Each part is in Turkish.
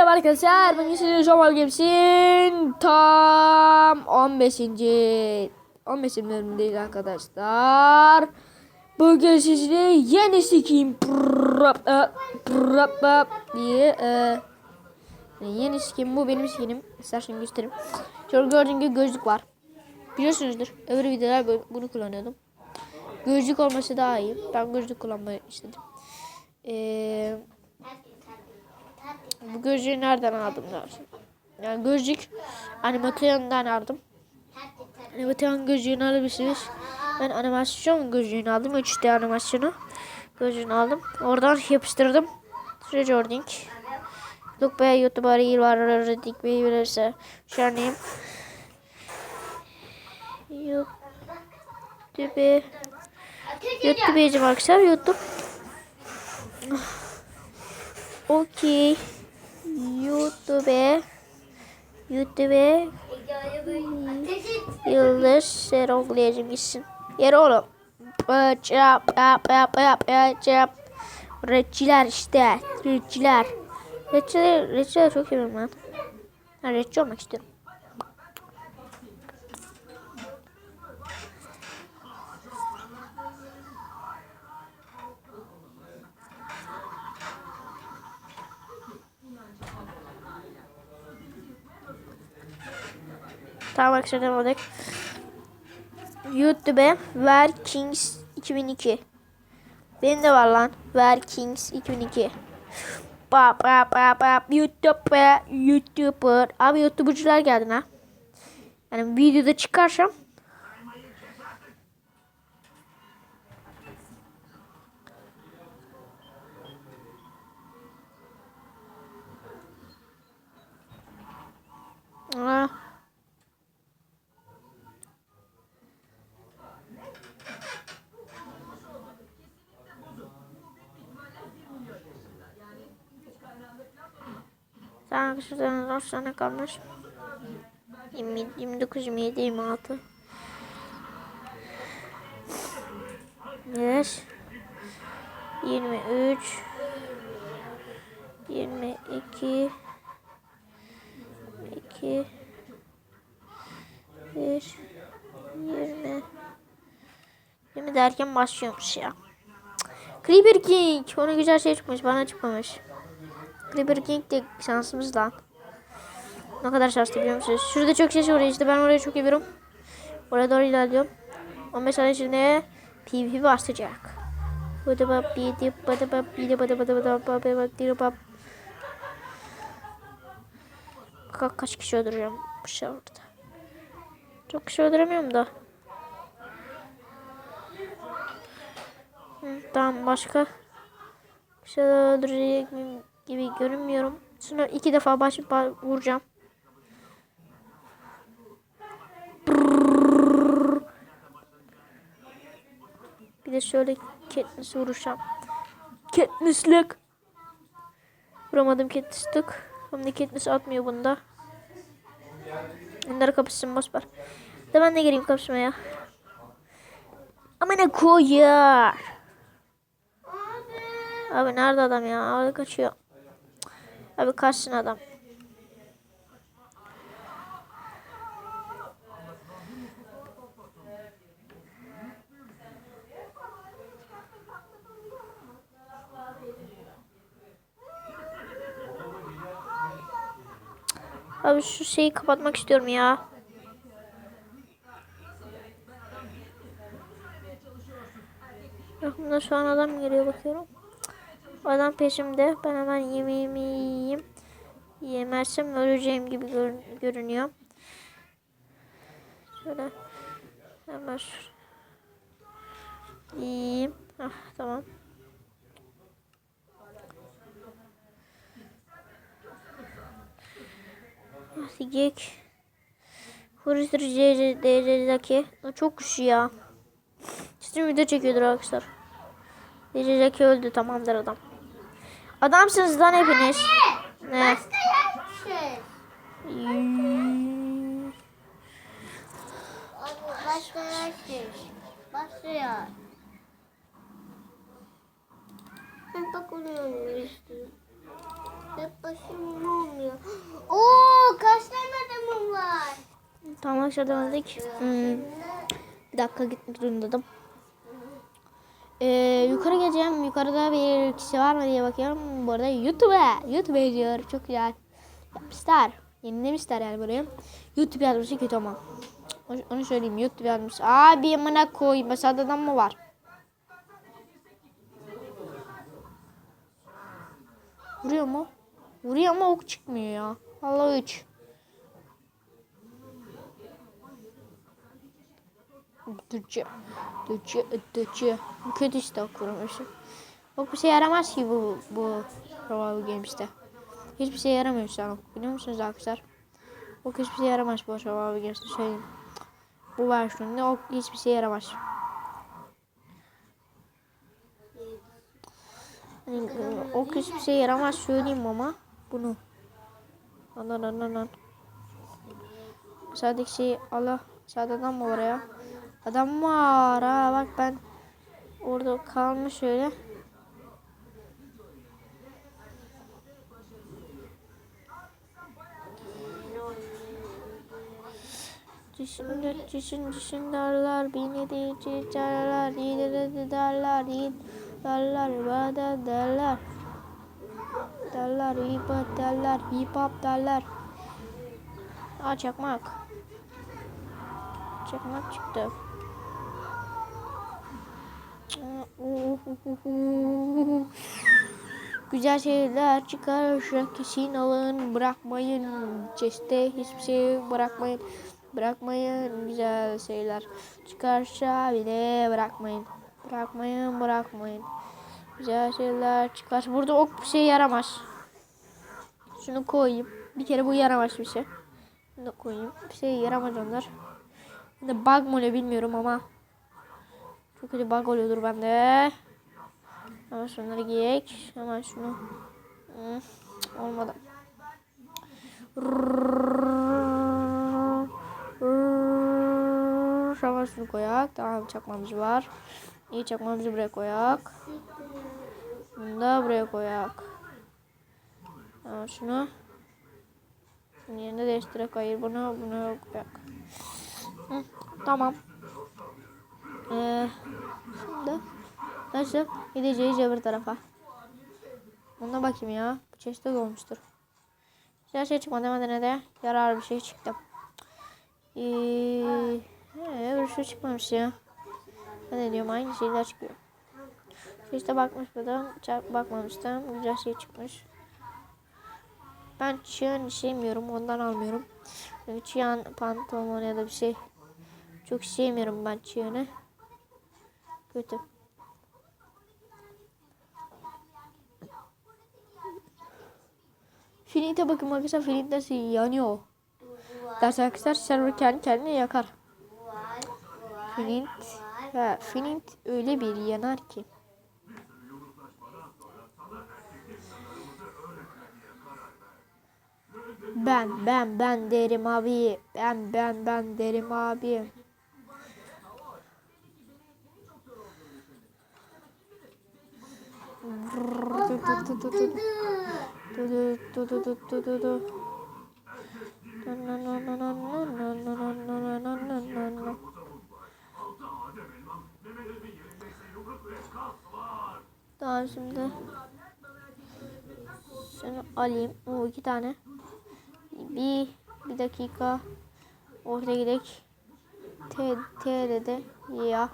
Merhaba arkadaşlar. Bugün sizinle Jomal Games'in tam 15. 15. bölümündeyiz arkadaşlar. Bugün sizinle yeni skin e, diye e, yeni skin bu benim skinim. İsterseniz göstereyim. Şöyle gördüğünüz gibi gözlük var. Biliyorsunuzdur. Öbür videolar bu- bunu kullanıyordum. Gözlük olması daha iyi. Ben gözlük kullanmayı istedim. Eee bu gözlüğü nereden aldım dersin? Yani gözlük animasyondan aldım. Animasyon gözlüğünü alabilirsiniz. Ben animasyon gözlüğünü aldım. 3D animasyonu gözlüğünü aldım. Oradan yapıştırdım. Recording. Look be YouTube'a reel var. Recording beni bilirse. Şarnayım. YouTube. YouTube'cim arkadaşlar. YouTube. Okey. YouTube YouTube Yıldız Seroglayacağım gitsin. Yer oğlum. Çap yap yap yap yap yap. Rapçiler işte. Rapçiler. Rapçiler, rapçiler çok seviyorum ben. Ben rapçi olmak istiyorum. Tamam arkadaşlar devam edelim. YouTube'e Ver Kings 2002. Benim de var lan. Ver Kings 2002. Bap bap bap bap YouTuber YouTuber. Abi YouTuber'cılar geldi ha. Yani videoda çıkarsam Aa. Tamam arkadaşlar 10 tane kalmış. 20, 29, 27, 26. Yes. 23 22 2 1 20 20 derken başlıyormuş ya. Creeper King. Ona güzel şey çıkmış. Bana çıkmamış. Creeper King de şansımız lan. Ne kadar şanslı biliyor musunuz? Şurada çok şey var işte ben orayı çok seviyorum. Oraya doğru ilerliyorum. 15 saniye içinde PvP başlayacak. Bıdı bap bidi bıdı bap bidi bıdı bıdı bıdı bap bıdı bap bidi bap. Ka kaç kişi öldüreceğim bu şey orada. Çok kişi öldüremiyorum da. Hı, tamam başka. Bir şey öldürecek miyim gibi görünmüyorum. Şunu iki defa baş, ba- vuracağım. Bir de şöyle Katniss vuracağım. Katniss'lik. Vuramadım Katniss'lik. Şimdi Katniss atmıyor bunda. Bunları kapışsın ver. De ben de gireyim kapışmaya. Ama ne koyar. Abi nerede adam ya? Abi kaçıyor. Abi kaçsın adam. Abi şu şeyi kapatmak istiyorum ya. Aklımda şu an adam geliyor bakıyorum. Adam peşimde. Ben hemen yemeğimi yiyeyim. Yemezsem öleceğim gibi görün- görünüyor. Şöyle hemen yiyeyim. Ah tamam. Hadi gek. Forrester DC'deki. Çok güçlü ya. Sizin video çekiyordur arkadaşlar. DC'deki öldü tamamdır adam. Adamsınız lan hepiniz. Abi, ne? Başlayalım. Başlayalım. Başlıyor. Ben bak onu işte. Hep başım olmuyor. Oo kaç tane adamım var? Tam aşağıdan dedik. Hmm. Bir dakika gitmek zorundaydım. Ee, yukarı geleceğim. Yukarıda bir kişi var mı diye bakıyorum. Bu arada YouTube. YouTube yazıyor. Çok güzel. Yapmışlar. Yenilemişler yani burayı. YouTube yazması kötü ama. Onu- söyleyeyim. YouTube yazmış. Abi amına koy. Masadadan mı var? Vuruyor mu? Vuruyor ama ok çıkmıyor ya. Allah 3. Türkçe. Türkçe. Bu kötü işte ok vurması. Ok bir şey yaramaz ki bu bu Royal Games'te. Hiçbir şey yaramıyor şu an. Biliyor musunuz arkadaşlar? Ok hiçbir şey yaramaz bu Royal Games'te söyleyeyim. Bu versiyonda ok hiçbir şey yaramaz. Yani, e, ok hiçbir şey yaramaz söyleyeyim ama bunu. Anan anan anan. Sadece şey Allah sağda adam mı var ya? Adam var ha bak ben orada kalmış öyle. Düşündür, düşün, düşün derler, beni de çiçerler, ileri derler, iyi derler, bana derler. Derler, hip hop derler, hip hop derler. Aa çakmak. Çakmak çıktı. Güzel şeyler çıkaracak kesin alın bırakmayın. Chest'te hiçbir şey bırakmayın bırakmayın. Güzel şeyler çıkarsa bile bırakmayın. Bırakmayın bırakmayın. Güzel şeyler çıkar. Burada ok bir şey yaramaz. Şunu koyayım. Bir kere bu yaramaz bir şey. Bunu da koyayım. Bir şey yaramaz onlar. Bir de bug mı bilmiyorum ama çok kötü bug oluyordur bende. Hemen şunları giyek. Hemen şunu. Hmm, olmadı. Hemen şunu koyak. Tamam çakmamız var. İyi çakmamızı buraya koyak. Bunu da buraya koyak. Hemen şunu. Şunun yerine değiştirek hayır bunu bunu koyak. Hı, tamam. Ee, şimdi nasıl gideceğiz öbür tarafa. Buna bakayım ya. Bu çeşitli olmuştur. Güzel şey çıkmadı ama de yarar bir şey çıktı. Ee, ee, öbür şey çıkmamış ya. Ben ne diyorum aynı şeyler çıkıyor. İşte bakmış buradan. Çarp bakmamıştım. Güzel şey çıkmış. Ben çiyan sevmiyorum. Ondan almıyorum. Çünkü çiyan pantolon ya da bir şey. Çok sevmiyorum ben çiyanı. Kötü. Finite bakın arkadaşlar Finite nasıl yanıyor. Ders arkadaşlar server kendi kendine yakar. Finite, ha, Finite öyle bir yanar ki. Ben ben ben derim abi. Ben ben ben derim abi. Tamam şimdi şunu alayım. O iki tane. Bir bir dakika ortaya gidelim. T TR'de ya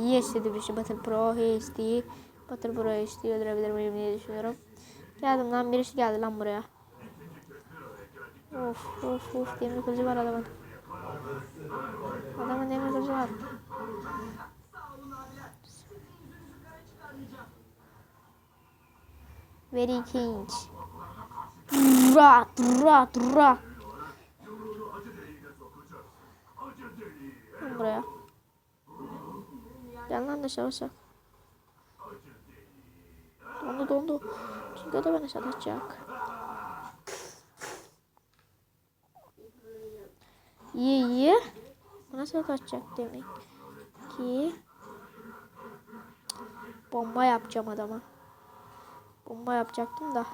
Yes dedi bir şey Battle Pro HD Battle Pro HD öldürebilir miyim diye düşünüyorum. Geldim lan birisi geldi lan buraya. Of of of demir kılıcı var adamın. Adamın demir kılıcı var. Very king. Dra dra. Lan buraya. Gel lan dışarı aşağı. Dondu dondu. Çünkü o da beni satacak. İyi iyi. Bana satacak demek ki. Bomba yapacağım adama. Bomba yapacaktım da.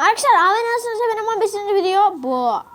Arkadaşlar Ahmet nasılsa benim 15. video bu.